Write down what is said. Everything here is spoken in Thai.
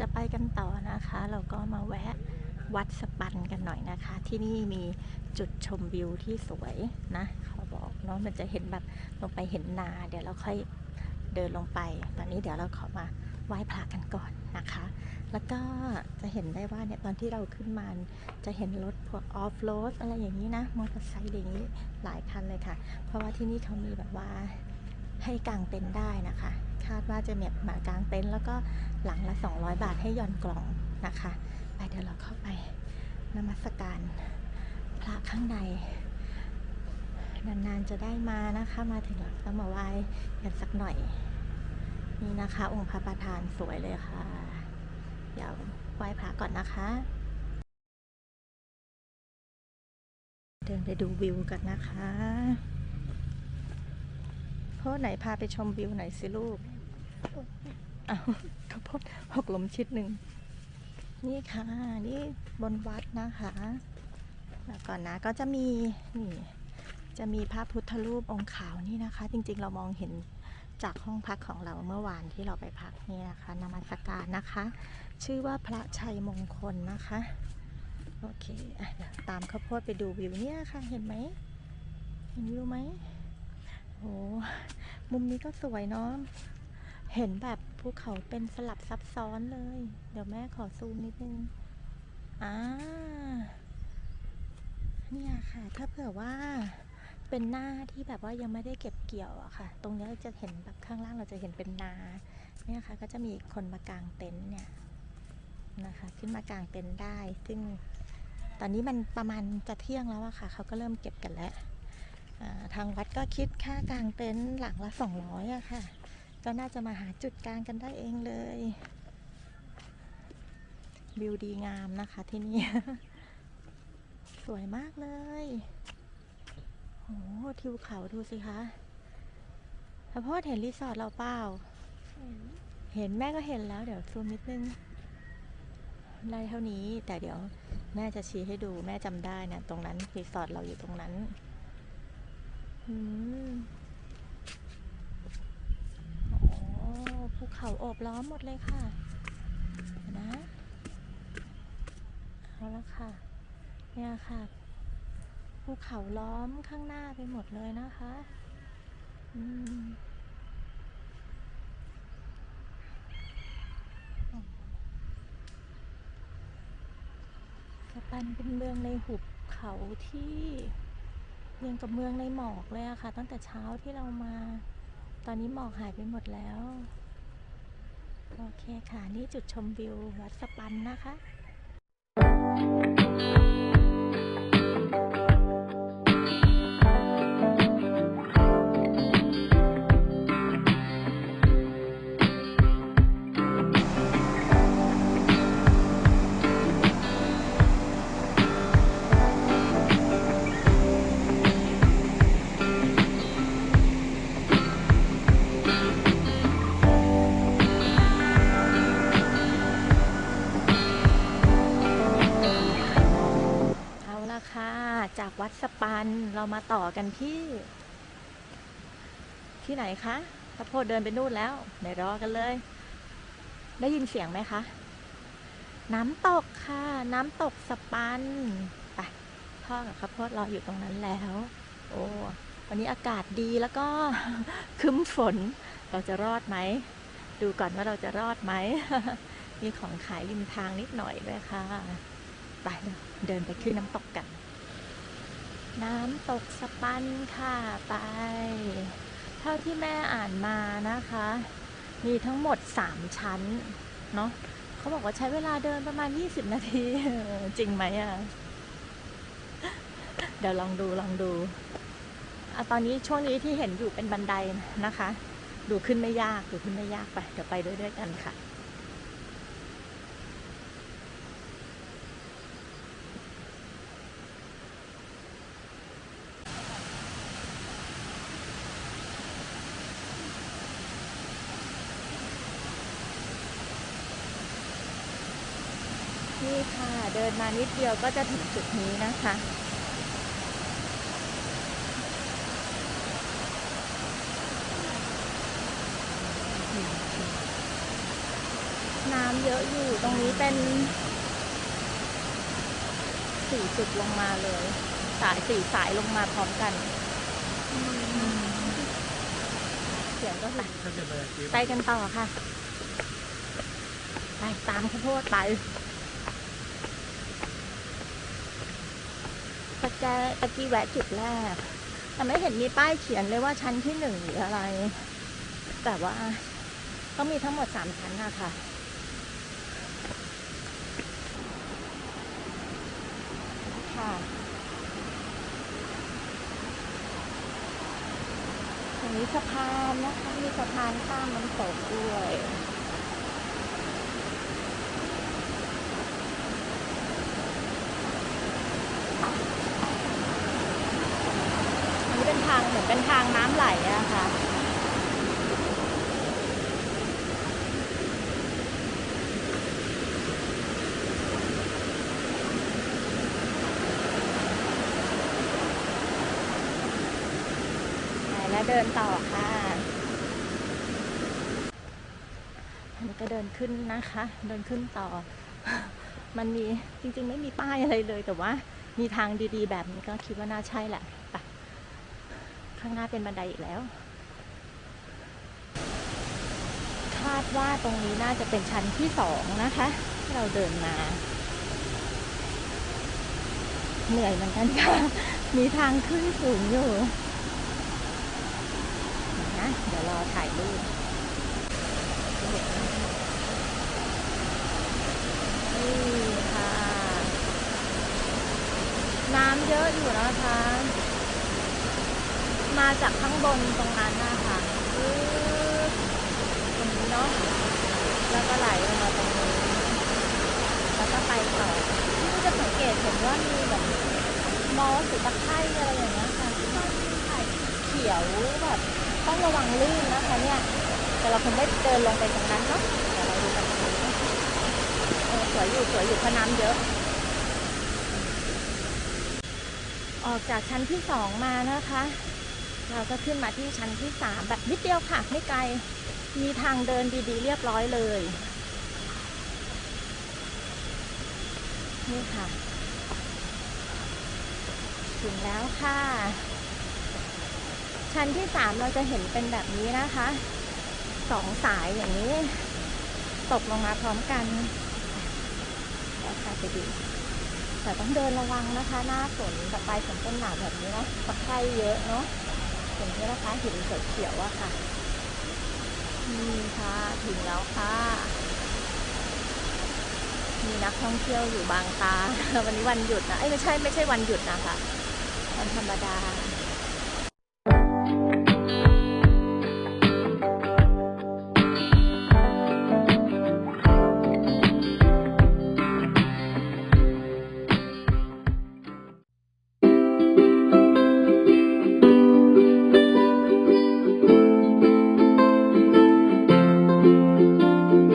จะไปกันต่อนะคะ เราก็มาแวะวัดสปันกันหน่อยนะคะ ที่นี่มีจุดชมวิวที่สวยนะเขาบอกเนาะมันจะเห็นแบบลงไปเห็นนา เดี๋ยวเราค่อยเดินลงไป ตอนนี้เดี๋ยวเราขอมาไหว้พระกันก่อนนะคะ แล้วก็จะเห็นได้ว่าเนี่ยตอนที่เราขึ้นมาจะเห็นรถพวกออฟโรดอะไรอย่างนี้นะมอเตอร์ไซค์อย่างนี้หลายคันเลยค่ะ เพราะว่าที่นี่เขามีแบบว่า ให้กางเต็นท์ได้นะคะ คาดว่าจะมีมากางเต็นท์แล้วก็หลังละ 200 บาทให้ย่อนกล่องนะคะไปเดี๋ยวเราเข้าไปนมัสการพระข้างในนานๆจะได้มานะคะ มาถึงเราต้องมาไหว้กันสักหน่อย นี่นะคะ องค์พระประธานสวยเลยค่ะ เดี๋ยวไหว้พระก่อนนะคะ เดินไปดูวิวกันนะคะ พ่อไหนพาไปชมวิวไหนสิลูกอ้าข้าวโพดหกลมชิดหนึ่ง นี่ค่ะ นี่บนวัดนะคะ แล้วก่อนนะก็จะมีนี่จะมีพระพุทธรูปองค์ขาวนี่นะคะ จริงๆเรามองเห็นจากห้องพักของเราเมื่อวานที่เราไปพักนี่นะคะนมัสการนะคะ ชื่อว่าพระชัยมงคลนะคะ โอเคอะตามข้าวโพดไปดูวิวเนี่ยค่ะ เห็นไหมเห็นวิวไหม โอ้มุมนี้ก็สวยเนาะ เห็นแบบภูเขาเป็นสลับซับซ้อนเลย เดี๋ยวแม่ขอซูมนิดนึง อ่า เนี่ยค่ะ ถ้าเผื่อว่าเป็นหน้าที่แบบว่ายังไม่ได้เก็บเกี่ยวอะค่ะ ตรงนี้จะเห็นแบบข้างล่างเราจะเห็นเป็นนา เนี่ยค่ะ ก็จะมีคนมากางเต็นท์เนี่ยนะคะ ขึ้นมากางเต็นท์ได้ ซึ่งตอนนี้มันประมาณจะเที่ยงแล้วอะค่ะ เขาก็เริ่มเก็บกันแล้ว ทางวัดก็คิดค่ากางเต็นท์หลังละ 200อะค่ะ ก็น่าจะมาหาจุดกลางกันได้เองเลยวิวดีงามนะคะที่นี่ สวยมากเลยโอ้ทิวเขาดูสิคะพระพ่อเห็นรีสอร์ทเราเปล่า เห็นแม่ก็เห็นแล้วเดี๋ยวซูมนิดนึงได้เท่านี้แต่เดี๋ยวแม่จะชี้ให้ดูแม่จำได้นะตรงนั้นรีสอร์ทเราอยู่ตรงนั้น ภูเขาโอบล้อมหมดเลยค่ะ นะ เอาละค่ะ เนี่ยค่ะ ภูเขาล้อมข้างหน้าไปหมดเลยนะคะ อืมสปันเป็นเมืองในหุบเขาที่ ยังกับเมืองในหมอกเลยอะค่ะ ตั้งแต่เช้าที่เรามา ตอนนี้หมอกหายไปหมดแล้ว โอเคค่ะ นี่จุดชมวิววัดสปันนะคะ เรามาต่อกันที่ ที่ไหนคะพระโพธเดินไปนู่นแล้วไหนรอกันเลย ได้ยินเสียงไหมคะ น้ำตกค่ะ น้ำตกสปันไปพ่อกับข้าวโพดรออยู่ตรงนั้นแล้ว โอ้วันนี้อากาศดีแล้วก็คึ้มฝนเราจะรอดไหม ดูก่อนว่าเราจะรอดไหม มีของขายริมทางนิดหน่อยด้วยค่ะ ไปเดินไปขึ้นน้ำตกกัน น้ำตกสปันค่ะ ไป เท่าที่แม่อ่านมานะคะ มีทั้งหมด 3 ชั้น เนาะเขาบอกว่าใช้เวลาเดินประมาณ 20 นาที จริงไหมอะเดี๋ยวลองดูลองดูอตอนนี้ช่วงนี้ที่เห็นอยู่เป็นบันไดนะคะ ดูขึ้นไม่ยาก ดูขึ้นไม่ยากไป เดี๋ยวไปด้วยๆกันค่ะ นี่ค่ะเดินมานิดเดียวก็จะถึงจุดนี้นะคะนน้ำเยอะอยู่ตรงนี้เป็นสี่จุดลงมาเลย สายสี่สายลงมาพร้อมกันอืมเสียงก็คือถ้าจะไปกินไปกันต่อค่ะ ไปตามข้าวโพดไป ตะกตะกี้แวะจุดแรก แต่ไม่เห็นมีป้ายเขียนเลยว่าชั้นที่หนึ่งหรืออะไร แต่ว่าก็มีทั้งหมดสามชั้นอะค่ะค่ะตรงนี้สะพานนะคะ มีสะพานข้ามน้ำตกด้วย อันนี้เป็น ทางเหมือนเป็นทางน้ำไหลอะค่ะ ไปแล้วเดินต่อค่ะอันนี้ก็เดินขึ้นนะคะ เดินขึ้นต่อ มันมีจริงๆ ไม่มีป้ายอะไรเลยแต่ว่า มีทางดีๆ แบบนี้ก็คิดว่าน่าใช่แหละไป ข้างหน้าเป็นบันไดอีกแล้ว คาดว่าตรงนี้น่าจะเป็นชั้นที่สองนะคะที่เราเดินมา เหนื่อยเหมือนกันค่ะ มีทางขึ้นสูงอยู่นะเดี๋ยวรอถ่ายรูปน้ำเยอะอยู่นะคะ มาจากข้างบนตรงนั้นนะคะตรงนี้เนาะ แล้วก็ไหลลงมาตรงนี้ แล้วก็ไปต่อที่จะสังเกตเห็นว่ามีแบบมอสหรือตะไคร้อะไรอย่างเงี้ยค่ะที่มันไข่เขียวแบบต้องระวังลื่นนะคะเนี่ย แต่เราคงไม่เดินลงไปตรงนั้นเนาะเดี๋ยวเราดูกันตรงนี้เออสวยอยู่สวยอยู่เพราะน้ำเยอะ ออกจากชั้นที่สองมานะคะ เราก็ขึ้นมาที่ชั้นที่สามแบบนิดเดียวค่ะ ไม่ไกล มีทางเดินดีๆ เรียบร้อยเลย นี่ค่ะ ถึงแล้วค่ะ ชั้นที่สามเราจะเห็นเป็นแบบนี้นะคะสองสายอย่างนี้ ตกลงมาพร้อมกันแล้วค่ะไปดูแต่ต้องเดินระวังนะคะ หน้าฝนกับปลายฝนต้นหนาวแบบนี้นะตะไคร่เยอะเนาะ อย่างนี้นะคะหินเขียวๆอะค่ะนี่ค่ะถึงแล้วค่ะ มีนักท่องเที่ยวอยู่บางตา วันนี้วันหยุดนะ เอ้ยไม่ใช่ไม่ใช่วันหยุดนะคะ วันธรรมดา